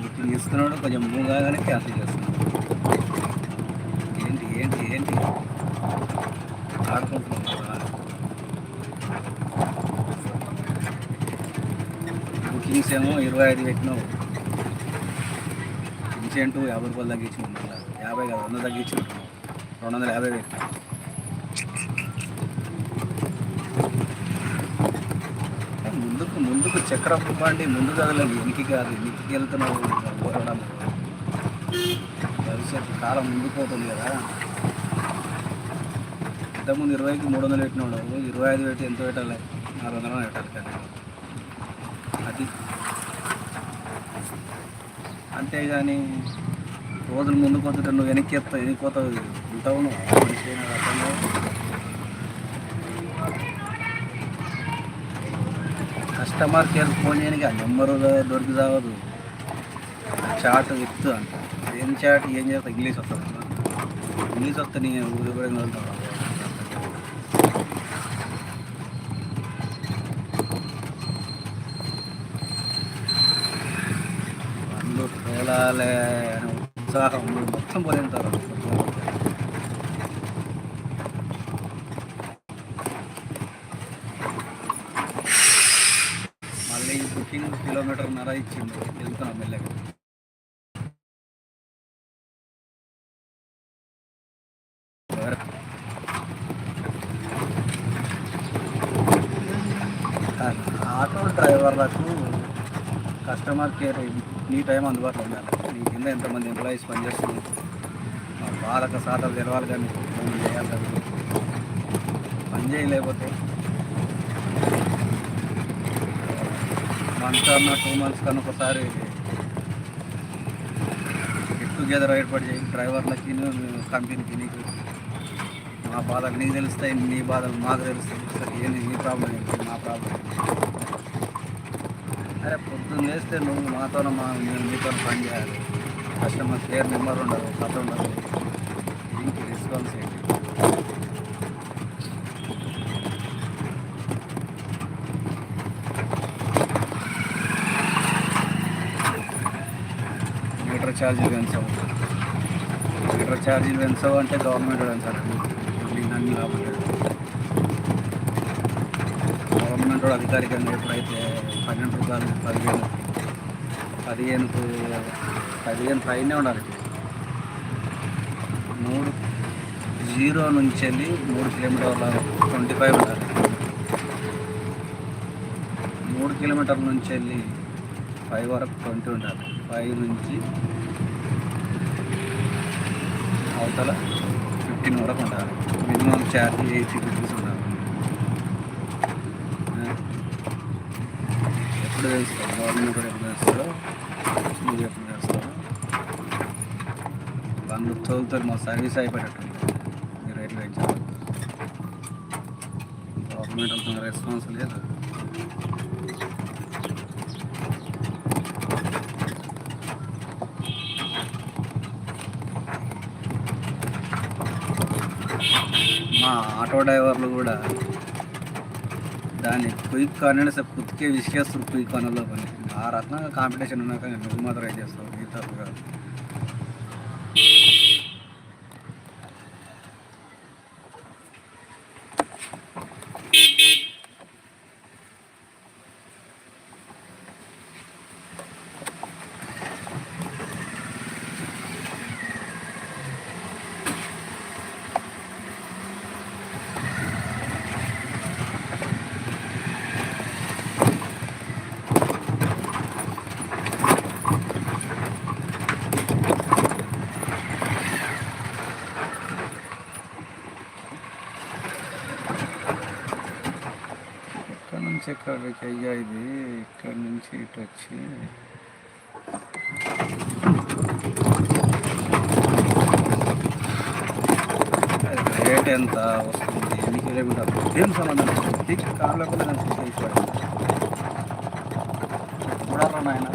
Booking ఇస్తున్నాడు కొంచెం move కాగానే క్యాన్సిల్ చేస్తున్నాడు. ఏంటి ఏంటి ఏంటి? ఆడుకుంటున్నాం బుకింగ్స్ ఏమో ఇరవై ఐదు పెట్టినావు. ఇన్సెంట్ యాభై రూపాయలు తగ్గించినావు యాభై కాదు వంద తగ్గించినావు. రెండు వందల యాభై పెట్టినావు. ముందుకు ముందుకు చక్రం బండి ముందు కదలేదు వెనక్కి కాదు వెనక్కి వెళ్తున్నావు. పోరాడం భవిష్యత్తు కాలం ముందుకు పోతుంది కదా. ఇంతకుముందు ఇరవైకి మూడు వందలు పెట్టినాడు ఇరవై ఐదు పెట్టి ఎంత పెట్టాలి? నాలుగు వందలు పెట్టాలి కానీ అది. అంతేగాని రోజులు ముందుకు పోతుంటే నువ్వు వెనక్కి ఎత్తావు వెనక్కి ఉంటావు నువ్వు. కస్టమర్ కేర్ ఫోన్ చేయడానికి ఆ నెంబరు దొరికి సాగదు చాట్ విత్ అంట. ఏం చాట్ ఏం చేస్తా? ఇంగ్లీష్ వస్తుంది. ఇంగ్లీష్ వస్తే నేను ఊరి కూడా వెళ్తావు వాళ్ళు పోలాలే అనే ఉత్సాహం. మొత్తం పోలేంటారు మళ్ళీ బుకింగ్ కిలోమీటర్ నర ఇచ్చింది వెళ్తున్నాం మెల్లగా. ఆటో డ్రైవర్లకు కస్టమర్ కేర్ నీ టైం అందుబాటులో ఉండాలి. నీ కింద ఎంతమంది ఎంప్లాయీస్ పనిచేస్తున్నారు? మా బాధక సాధలు తెలవాలి కానీ ఫోన్ చేయాలి? కానీ పని చేయలేకపోతే మంత్ అన్న టూ మంత్స్ కన్నా ఒకసారి గెట్ టుగెదర్ ఏర్పాటు చేయి డ్రైవర్లకి కంపెనీకి నీకు. మా బాధలు నీకు తెలుస్తాయి నీ బాధలు మాకు తెలుస్తాయి. సరే ఏంటి నీ ప్రాబ్లం ఏంటి మా ప్రాబ్లం అరే పొద్దున్న వేస్తే నువ్వు మాతో మా నేను మీతో పని చేయాలి. కస్టమర్ కేర్ నెంబర్ ఉండదు కథ ఉండదు దీనికి రెస్పాన్స్ ఏంటి మీటర్ ఛార్జీలు పెంచవు మీటర్ ఛార్జీలు పెంచవు అంటే గవర్నమెంట్ పెంచాలి అన్ని లాభం గవర్నమెంట్ అధికారికంగా ఎప్పుడైతే పన్నెండు రూపాయలు పదిహేను పదిహేనుకు పదిహేను పైనే ఉండాలి. మూడు జీరో నుంచి వెళ్ళి మూడు కిలోమీటర్ల ట్వంటీ ఫైవ్ ఉండాలి. మూడు కిలోమీటర్ల నుంచి వెళ్ళి ఫైవ్ వరకు ట్వంటీ ఉండాలి. ఫైవ్ నుంచి అవతల ఫిఫ్టీన్ వరకు ఉండాలి మినిమం ఛార్జ్ ఎయిటీ రూపీస్ ఉండాలి ఎప్పుడు వేస్తారు గవర్నమెంట్ కూడా ఎప్పుడు వేస్తారో నువ్వు ఎప్పుడు వేస్తారో వాళ్ళు తోలుతారు మా సర్వీస్ అయిపోయేటట్టుంది. మీరు రేట్లు పెంచాలి గవర్నమెంట్ అంత రెస్పాన్స్ లేదు. మా ఆటో డ్రైవర్లు కూడా దాన్ని క్విక్ అనేది సార్ కుతికే విసికేస్తారు క్విక్ అనలో పని ఆ రకంగా కాంపిటీషన్ ఉన్నాక నువ్వు మాత్రం ఏం చేస్తావు? నీ ఇక్కడికి అయ్యా ఇది ఇక్కడ నుంచి ఇటు వచ్చి రేట్ ఎంత వస్తుంది? ఎన్ని కిలోమీటర్లు ఏం సంబంధం కాళ్ళకు నేను చూసి కూడా నాయన.